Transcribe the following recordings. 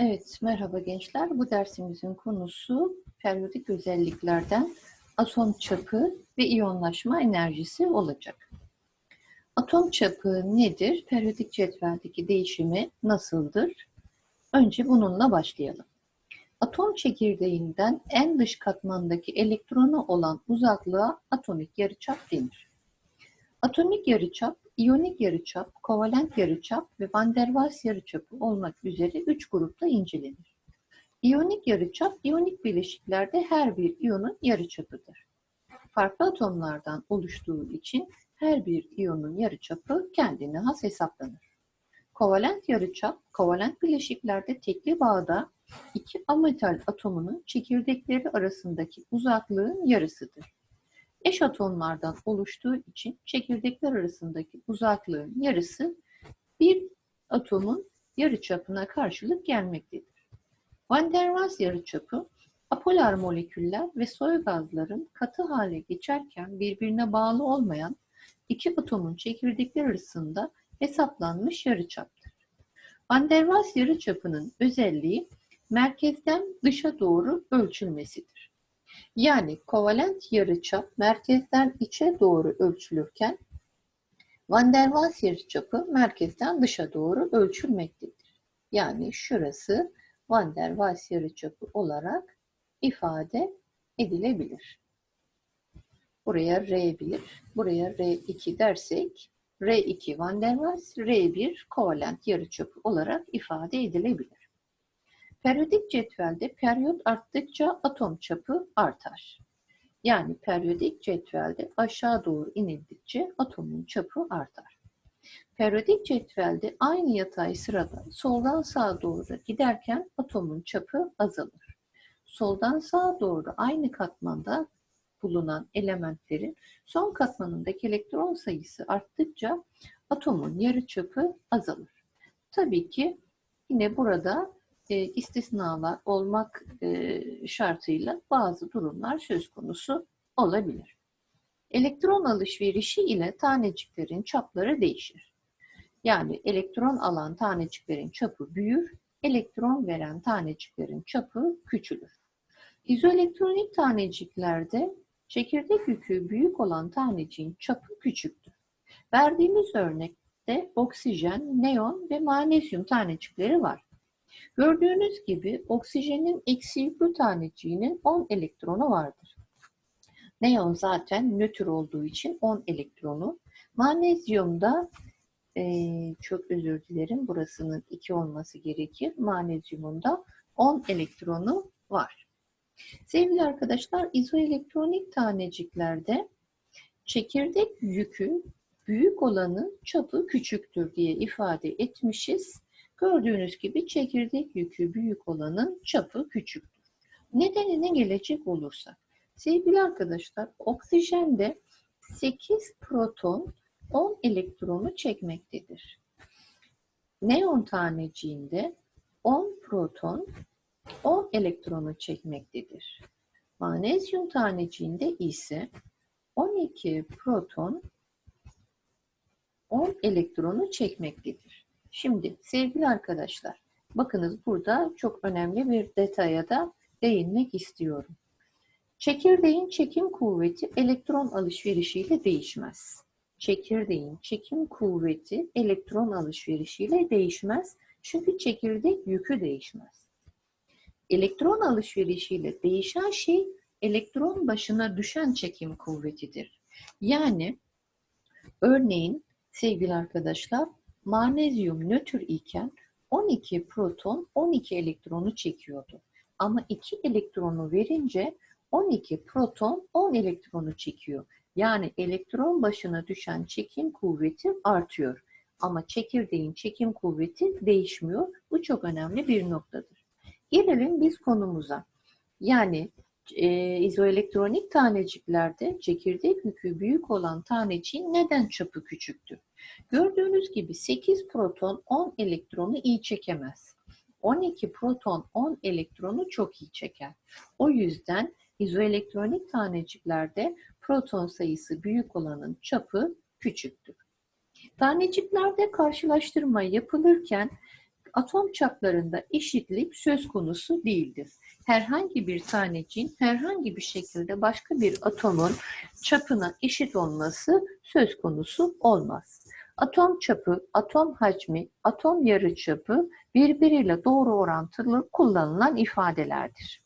Evet, merhaba gençler. Bu dersimizin konusu periyodik özelliklerden atom çapı ve iyonlaşma enerjisi olacak. Atom çapı nedir? Periyodik cetveldeki değişimi nasıldır? Önce bununla başlayalım. Atom çekirdeğinden en dış katmandaki elektronu olan uzaklığa atomik yarıçap denir. Atomik yarıçap, iyonik yarıçap, kovalent yarıçap ve van der Waals yarıçapı olmak üzere üç grupta incelenir. İyonik yarıçap, iyonik bileşiklerde her bir iyonun yarıçapıdır. Farklı atomlardan oluştuğu için her bir iyonun yarıçapı kendine has hesaplanır. Kovalent yarıçap, kovalent bileşiklerde tekli bağda iki ametal atomunun çekirdekleri arasındaki uzaklığın yarısıdır. Eş atomlardan oluştuğu için çekirdekler arasındaki uzaklığın yarısı bir atomun yarıçapına karşılık gelmektedir. Van der Waals yarıçapı apolar moleküller ve soy gazların katı hale geçerken birbirine bağlı olmayan iki atomun çekirdekler arasında hesaplanmış yarıçaptır. Van der Waals yarıçapının özelliği merkezden dışa doğru ölçülmesidir. Yani kovalent yarıçap merkezden içe doğru ölçülürken Van der Waals yarıçapı merkezden dışa doğru ölçülmektedir. Yani şurası Van der Waals yarıçapı olarak ifade edilebilir. Buraya R1, buraya R2 dersek R2 Van der Waals, R1 kovalent yarıçapı olarak ifade edilebilir. Periyodik cetvelde periyot arttıkça atom çapı artar. Yani periyodik cetvelde aşağı doğru inildikçe atomun çapı artar. Periyodik cetvelde aynı yatay sırada soldan sağa doğru giderken atomun çapı azalır. Soldan sağa doğru aynı katmanda bulunan elementlerin son katmanındaki elektron sayısı arttıkça atomun yarıçapı azalır. Tabii ki yine burada e, istisnalar olmak e, şartıyla bazı durumlar söz konusu olabilir. Elektron alışverişi ile taneciklerin çapları değişir. Yani elektron alan taneciklerin çapı büyür, elektron veren taneciklerin çapı küçülür. İzoelektronik taneciklerde çekirdek yükü büyük olan taneciğin çapı küçüktür. Verdiğimiz örnekte oksijen, neon ve magnezyum tanecikleri var. Gördüğünüz gibi oksijenin eksi yüklü taneciğinin 10 elektronu vardır. Neon zaten nötr olduğu için 10 elektronu. Magnezyumda e, çok özür dilerim burasının 2 olması gerekir. Magnezyumunda 10 elektronu var. Sevgili arkadaşlar izoelektronik taneciklerde çekirdek yükü büyük olanın çapı küçüktür diye ifade etmişiz. Gördüğünüz gibi çekirdek yükü büyük olanın çapı küçüktür. Nedenine gelecek olursak, sevgili arkadaşlar, oksijende 8 proton 10 elektronu çekmektedir. Neon taneciğinde 10 proton 10 elektronu çekmektedir. Manezyum taneciğinde ise 12 proton 10 elektronu çekmektedir. Şimdi sevgili arkadaşlar, bakınız burada çok önemli bir detaya da değinmek istiyorum. Çekirdeğin çekim kuvveti elektron alışverişiyle değişmez. Çekirdeğin çekim kuvveti elektron alışverişiyle değişmez. Çünkü çekirdek yükü değişmez. Elektron alışverişiyle değişen şey elektron başına düşen çekim kuvvetidir. Yani örneğin sevgili arkadaşlar Magnezyum nötr iken 12 proton 12 elektronu çekiyordu. Ama 2 elektronu verince 12 proton 10 elektronu çekiyor. Yani elektron başına düşen çekim kuvveti artıyor. Ama çekirdeğin çekim kuvveti değişmiyor. Bu çok önemli bir noktadır. Gelelim biz konumuza. Yani e, izoelektronik taneciklerde çekirdek yükü büyük olan taneciğin neden çapı küçüktür? Gördüğünüz gibi 8 proton 10 elektronu iyi çekemez. 12 proton 10 elektronu çok iyi çeker. O yüzden izoelektronik taneciklerde proton sayısı büyük olanın çapı küçüktür. Taneciklerde karşılaştırma yapılırken Atom çaplarında eşitlik söz konusu değildir. Herhangi bir taneciğin herhangi bir şekilde başka bir atomun çapına eşit olması söz konusu olmaz. Atom çapı, atom hacmi, atom yarıçapı birbiriyle doğru orantılı kullanılan ifadelerdir.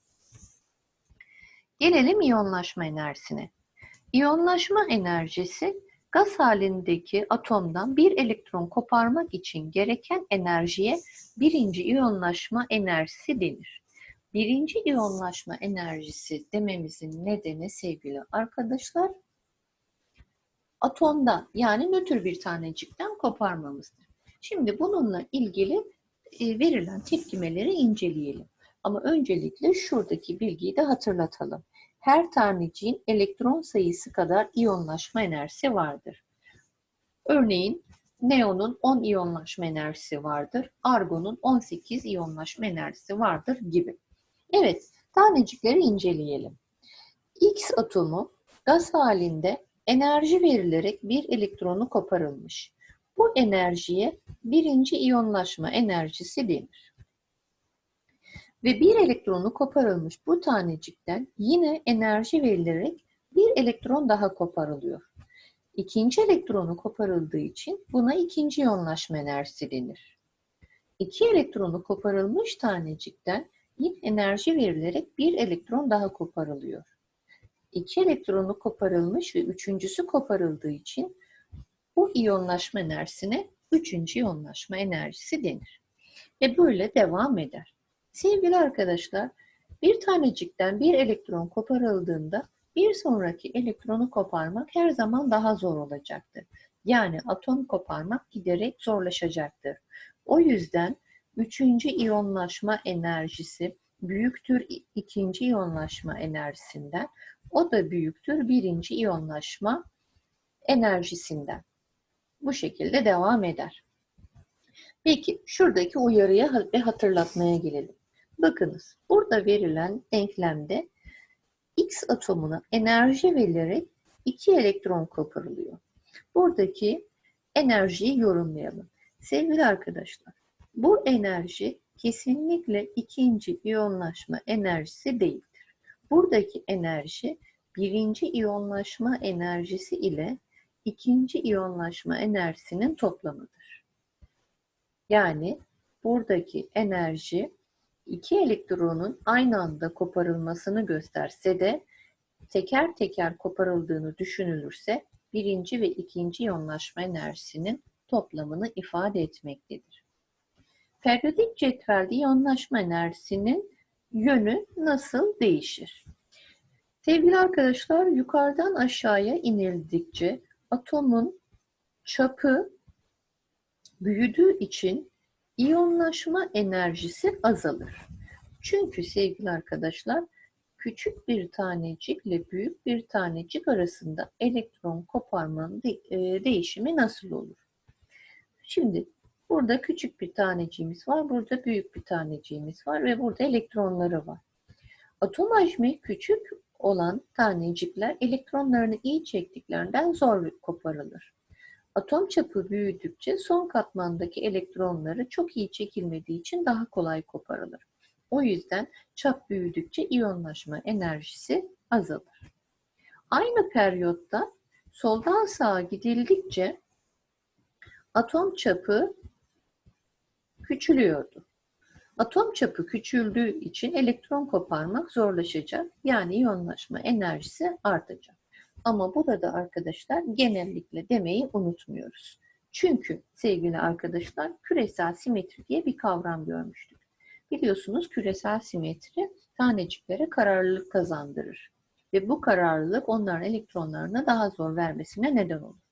Gelelim iyonlaşma enerjisine. İyonlaşma enerjisi gaz halindeki atomdan bir elektron koparmak için gereken enerjiye birinci iyonlaşma enerjisi denir. Birinci iyonlaşma enerjisi dememizin nedeni sevgili arkadaşlar, atomda yani nötr bir tanecikten koparmamızdır. Şimdi bununla ilgili e, verilen tepkimeleri inceleyelim. Ama öncelikle şuradaki bilgiyi de hatırlatalım her taneciğin elektron sayısı kadar iyonlaşma enerjisi vardır. Örneğin neonun 10 iyonlaşma enerjisi vardır, argonun 18 iyonlaşma enerjisi vardır gibi. Evet, tanecikleri inceleyelim. X atomu gaz halinde enerji verilerek bir elektronu koparılmış. Bu enerjiye birinci iyonlaşma enerjisi denir ve bir elektronu koparılmış bu tanecikten yine enerji verilerek bir elektron daha koparılıyor. İkinci elektronu koparıldığı için buna ikinci iyonlaşma enerjisi denir. İki elektronu koparılmış tanecikten yine enerji verilerek bir elektron daha koparılıyor. İki elektronu koparılmış ve üçüncüsü koparıldığı için bu iyonlaşma enerjisine üçüncü iyonlaşma enerjisi denir. Ve böyle devam eder. Sevgili arkadaşlar, bir tanecikten bir elektron koparıldığında bir sonraki elektronu koparmak her zaman daha zor olacaktır. Yani atom koparmak giderek zorlaşacaktır. O yüzden üçüncü iyonlaşma enerjisi büyüktür ikinci iyonlaşma enerjisinden. O da büyüktür birinci iyonlaşma enerjisinden. Bu şekilde devam eder. Peki şuradaki uyarıya ve hatırlatmaya gelelim. Bakınız burada verilen denklemde X atomuna enerji verilerek iki elektron koparılıyor. Buradaki enerjiyi yorumlayalım. Sevgili arkadaşlar, bu enerji kesinlikle ikinci iyonlaşma enerjisi değildir. Buradaki enerji birinci iyonlaşma enerjisi ile ikinci iyonlaşma enerjisinin toplamıdır. Yani buradaki enerji iki elektronun aynı anda koparılmasını gösterse de teker teker koparıldığını düşünülürse birinci ve ikinci iyonlaşma enerjisinin toplamını ifade etmektedir. Periyodik cetvelde iyonlaşma enerjisinin yönü nasıl değişir? Sevgili arkadaşlar, yukarıdan aşağıya inildikçe atomun çapı büyüdüğü için İyonlaşma enerjisi azalır. Çünkü sevgili arkadaşlar küçük bir tanecikle büyük bir tanecik arasında elektron koparmanın de, e, değişimi nasıl olur? Şimdi burada küçük bir taneciğimiz var, burada büyük bir taneciğimiz var ve burada elektronları var. Atom hacmi küçük olan tanecikler elektronlarını iyi çektiklerinden zor koparılır. Atom çapı büyüdükçe son katmandaki elektronları çok iyi çekilmediği için daha kolay koparılır. O yüzden çap büyüdükçe iyonlaşma enerjisi azalır. Aynı periyotta soldan sağa gidildikçe atom çapı küçülüyordu. Atom çapı küçüldüğü için elektron koparmak zorlaşacak. Yani iyonlaşma enerjisi artacak. Ama burada arkadaşlar genellikle demeyi unutmuyoruz. Çünkü sevgili arkadaşlar küresel simetri diye bir kavram görmüştük. Biliyorsunuz küresel simetri taneciklere kararlılık kazandırır. Ve bu kararlılık onların elektronlarına daha zor vermesine neden olur.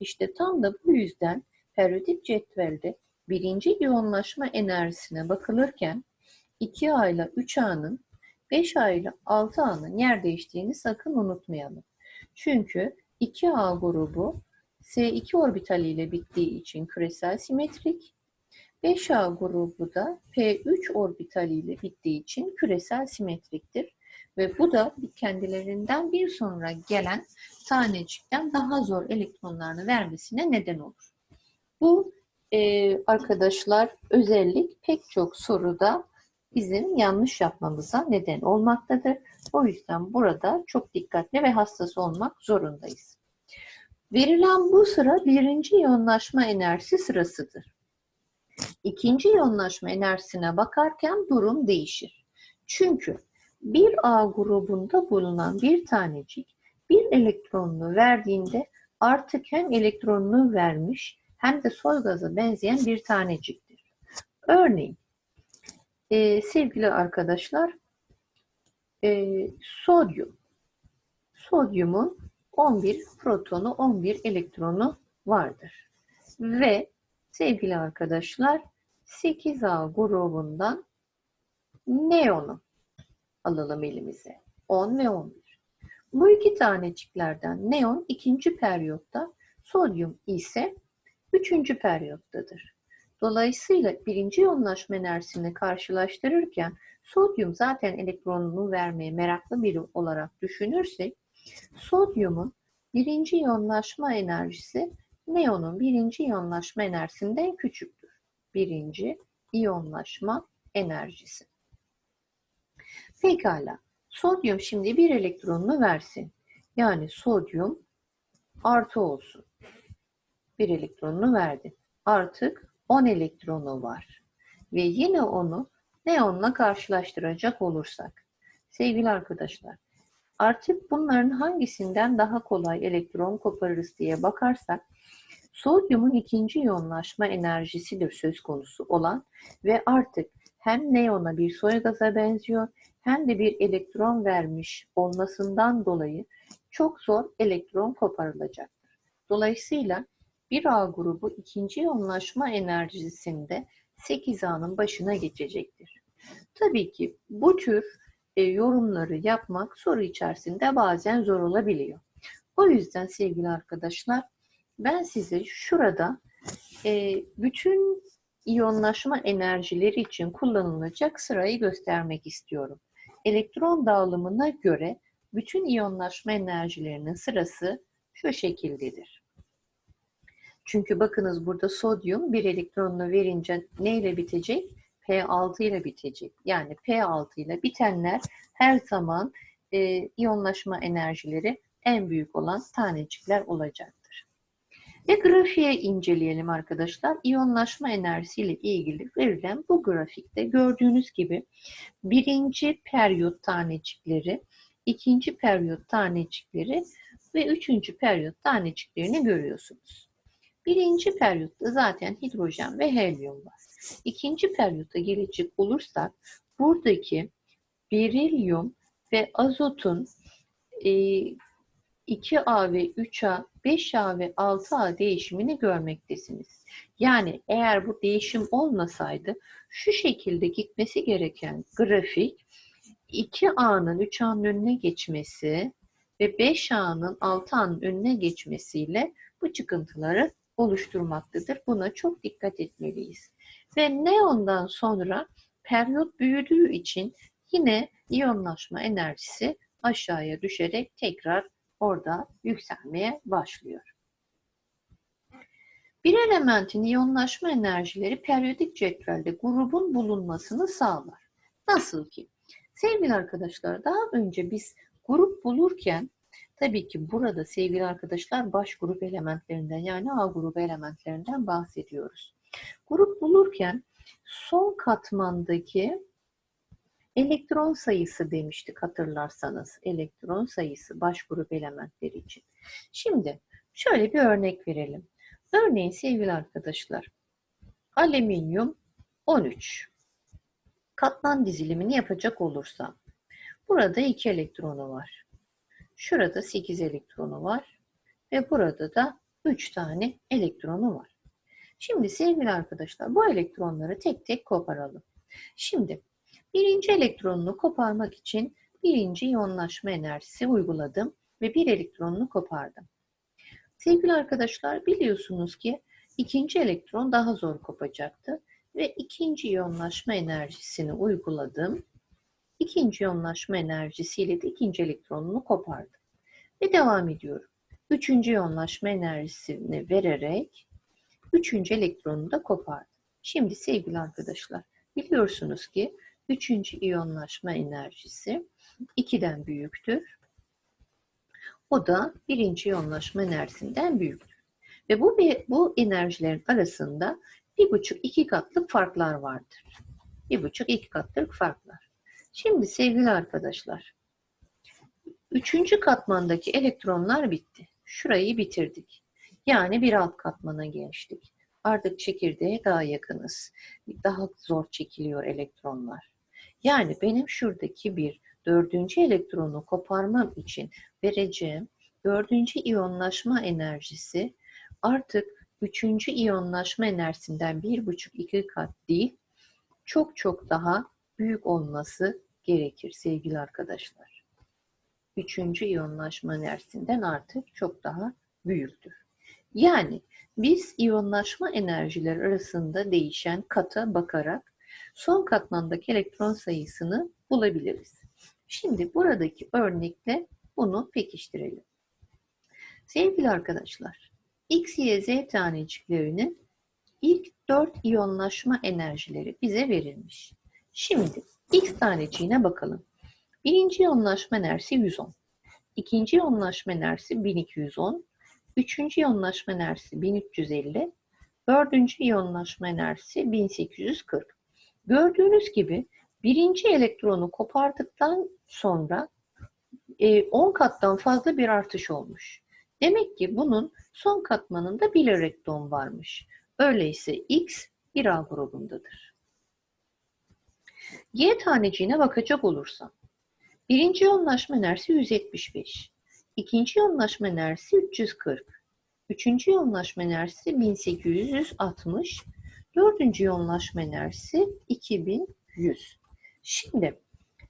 İşte tam da bu yüzden periyodik cetvelde birinci iyonlaşma enerjisine bakılırken 2A ile 3A'nın 5A ile 6A'nın yer değiştiğini sakın unutmayalım. Çünkü 2A grubu S2 orbitali ile bittiği için küresel simetrik, 5A grubu da P3 orbitali ile bittiği için küresel simetriktir. Ve bu da kendilerinden bir sonra gelen tanecikten daha zor elektronlarını vermesine neden olur. Bu e, arkadaşlar özellik pek çok soruda bizim yanlış yapmamıza neden olmaktadır. O yüzden burada çok dikkatli ve hassas olmak zorundayız. Verilen bu sıra birinci iyonlaşma enerjisi sırasıdır. İkinci iyonlaşma enerjisine bakarken durum değişir. Çünkü bir A grubunda bulunan bir tanecik bir elektronunu verdiğinde artık hem elektronunu vermiş hem de soy gaza benzeyen bir taneciktir. Örneğin e, sevgili arkadaşlar e, sodyum sodyumun 11 protonu 11 elektronu vardır. Ve sevgili arkadaşlar 8A grubundan neonu alalım elimize. 10 ve 11. Bu iki taneciklerden neon ikinci periyotta, sodyum ise üçüncü periyottadır. Dolayısıyla birinci yoğunlaşma enerjisini karşılaştırırken sodyum zaten elektronunu vermeye meraklı biri olarak düşünürsek sodyumun birinci yoğunlaşma enerjisi neonun birinci iyonlaşma enerjisinden küçüktür. Birinci iyonlaşma enerjisi. Pekala. Sodyum şimdi bir elektronunu versin. Yani sodyum artı olsun. Bir elektronunu verdi. Artık 10 elektronu var. Ve yine onu neonla karşılaştıracak olursak. Sevgili arkadaşlar, artık bunların hangisinden daha kolay elektron koparırız diye bakarsak, sodyumun ikinci iyonlaşma enerjisidir söz konusu olan ve artık hem neona bir soy gaza benziyor hem de bir elektron vermiş olmasından dolayı çok zor elektron koparılacaktır. Dolayısıyla bir A grubu ikinci yoğunlaşma enerjisinde 8A'nın başına geçecektir. Tabii ki bu tür e, yorumları yapmak soru içerisinde bazen zor olabiliyor. O yüzden sevgili arkadaşlar ben size şurada e, bütün iyonlaşma enerjileri için kullanılacak sırayı göstermek istiyorum. Elektron dağılımına göre bütün iyonlaşma enerjilerinin sırası şu şekildedir. Çünkü bakınız burada sodyum bir elektronunu verince neyle bitecek? P6 ile bitecek. Yani P6 ile bitenler her zaman e, iyonlaşma enerjileri en büyük olan tanecikler olacaktır. Ve grafiğe inceleyelim arkadaşlar. İyonlaşma enerjisiyle ilgili verilen bu grafikte gördüğünüz gibi birinci periyot tanecikleri, ikinci periyot tanecikleri ve üçüncü periyot taneciklerini görüyorsunuz. Birinci periyotta zaten hidrojen ve helyum var. İkinci periyota gelecek olursak buradaki berilyum ve azotun 2A ve 3A, 5A ve 6A değişimini görmektesiniz. Yani eğer bu değişim olmasaydı şu şekilde gitmesi gereken grafik 2A'nın 3A'nın önüne geçmesi ve 5A'nın 6A'nın önüne geçmesiyle bu çıkıntıları oluşturmaktadır. Buna çok dikkat etmeliyiz. Ve neondan sonra periyot büyüdüğü için yine iyonlaşma enerjisi aşağıya düşerek tekrar orada yükselmeye başlıyor. Bir elementin iyonlaşma enerjileri periyodik cetvelde grubun bulunmasını sağlar. Nasıl ki? Sevgili arkadaşlar daha önce biz grup bulurken tabii ki burada sevgili arkadaşlar baş grup elementlerinden yani A grubu elementlerinden bahsediyoruz. Grup bulurken son katmandaki elektron sayısı demiştik hatırlarsanız. Elektron sayısı baş grup elementleri için. Şimdi şöyle bir örnek verelim. Örneğin sevgili arkadaşlar alüminyum 13 katman dizilimini yapacak olursam burada 2 elektronu var. Şurada 8 elektronu var ve burada da 3 tane elektronu var. Şimdi sevgili arkadaşlar bu elektronları tek tek koparalım. Şimdi birinci elektronunu koparmak için birinci iyonlaşma enerjisi uyguladım ve bir elektronunu kopardım. Sevgili arkadaşlar biliyorsunuz ki ikinci elektron daha zor kopacaktı ve ikinci iyonlaşma enerjisini uyguladım. İkinci iyonlaşma enerjisiyle de ikinci elektronunu kopardım. Ve devam ediyorum. Üçüncü iyonlaşma enerjisini vererek üçüncü elektronunu da kopardı. Şimdi sevgili arkadaşlar biliyorsunuz ki üçüncü iyonlaşma enerjisi 2'den büyüktür. O da birinci iyonlaşma enerjisinden büyüktür. Ve bu, bu enerjilerin arasında bir buçuk iki katlık farklar vardır. Bir buçuk iki katlık farklar. Şimdi sevgili arkadaşlar, üçüncü katmandaki elektronlar bitti. Şurayı bitirdik. Yani bir alt katmana geçtik. Artık çekirdeğe daha yakınız. Daha zor çekiliyor elektronlar. Yani benim şuradaki bir dördüncü elektronu koparmam için vereceğim dördüncü iyonlaşma enerjisi artık üçüncü iyonlaşma enerjisinden bir buçuk iki kat değil, çok çok daha büyük olması gerekir sevgili arkadaşlar. Üçüncü iyonlaşma enerjisinden artık çok daha büyüktür. Yani biz iyonlaşma enerjileri arasında değişen kata bakarak son katmandaki elektron sayısını bulabiliriz. Şimdi buradaki örnekle bunu pekiştirelim. Sevgili arkadaşlar, X, Y, Z taneciklerinin ilk 4 iyonlaşma enerjileri bize verilmiş. Şimdi X taneciğine bakalım. Birinci iyonlaşma enerjisi 110. İkinci iyonlaşma enerjisi 1210. Üçüncü iyonlaşma enerjisi 1350. Dördüncü iyonlaşma enerjisi 1840. Gördüğünüz gibi birinci elektronu kopardıktan sonra 10 kattan fazla bir artış olmuş. Demek ki bunun son katmanında bir elektron varmış. Öyleyse X bir A grubundadır. Y taneciğine bakacak olursam, birinci yoğunlaşma enerjisi 175, ikinci yoğunlaşma enerjisi 340, üçüncü yoğunlaşma enerjisi 1860, dördüncü yoğunlaşma enerjisi 2100. Şimdi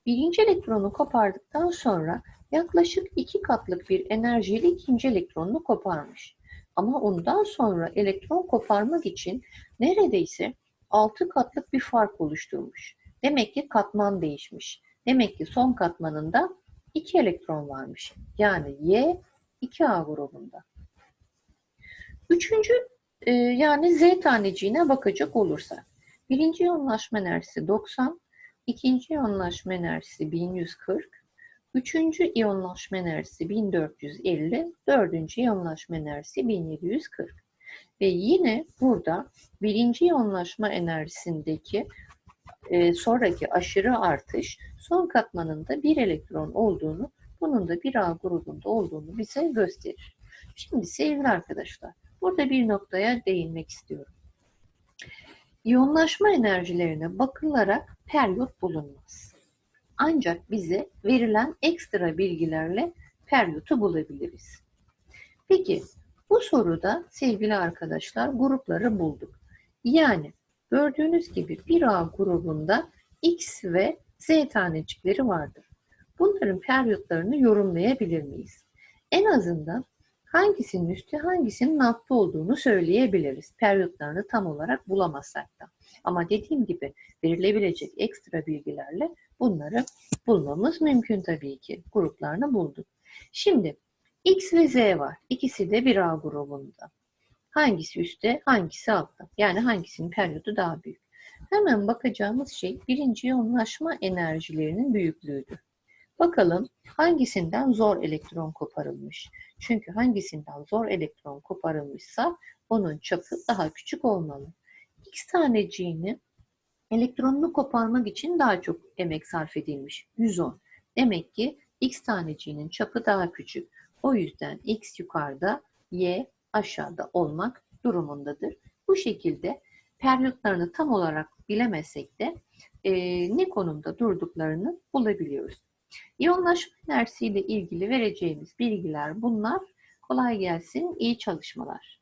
birinci elektronu kopardıktan sonra yaklaşık iki katlık bir enerjiyle ikinci elektronunu koparmış. Ama ondan sonra elektron koparmak için neredeyse altı katlık bir fark oluşturmuş. Demek ki katman değişmiş. Demek ki son katmanında iki elektron varmış. Yani Y 2A grubunda. Üçüncü e, yani Z taneciğine bakacak olursak. Birinci yoğunlaşma enerjisi 90, ikinci yoğunlaşma enerjisi 1140, Üçüncü iyonlaşma enerjisi 1450, dördüncü iyonlaşma enerjisi 1740. Ve yine burada birinci iyonlaşma enerjisindeki e, sonraki aşırı artış son katmanında bir elektron olduğunu, bunun da bir A grubunda olduğunu bize gösterir. Şimdi sevgili arkadaşlar, burada bir noktaya değinmek istiyorum. İyonlaşma enerjilerine bakılarak periyot bulunmaz. Ancak bize verilen ekstra bilgilerle periyotu bulabiliriz. Peki bu soruda sevgili arkadaşlar grupları bulduk. Yani gördüğünüz gibi bir A grubunda X ve Z tanecikleri vardır. Bunların periyotlarını yorumlayabilir miyiz? En azından hangisinin üstü hangisinin altta olduğunu söyleyebiliriz. Periyotlarını tam olarak bulamazsak da. Ama dediğim gibi verilebilecek ekstra bilgilerle bunları bulmamız mümkün tabii ki. Gruplarını bulduk. Şimdi X ve Z var. İkisi de bir A grubunda. Hangisi üstte, hangisi altta? Yani hangisinin periyodu daha büyük? Hemen bakacağımız şey birinci yoğunlaşma enerjilerinin büyüklüğüdür. Bakalım hangisinden zor elektron koparılmış. Çünkü hangisinden zor elektron koparılmışsa onun çapı daha küçük olmalı. X taneciğini elektronunu koparmak için daha çok emek sarf edilmiş. 110. Demek ki X taneciğinin çapı daha küçük. O yüzden X yukarıda, Y aşağıda olmak durumundadır. Bu şekilde periyotlarını tam olarak bilemesek de e, ne konumda durduklarını bulabiliyoruz. İyonlaşma enerjisiyle ilgili vereceğimiz bilgiler bunlar. Kolay gelsin, iyi çalışmalar.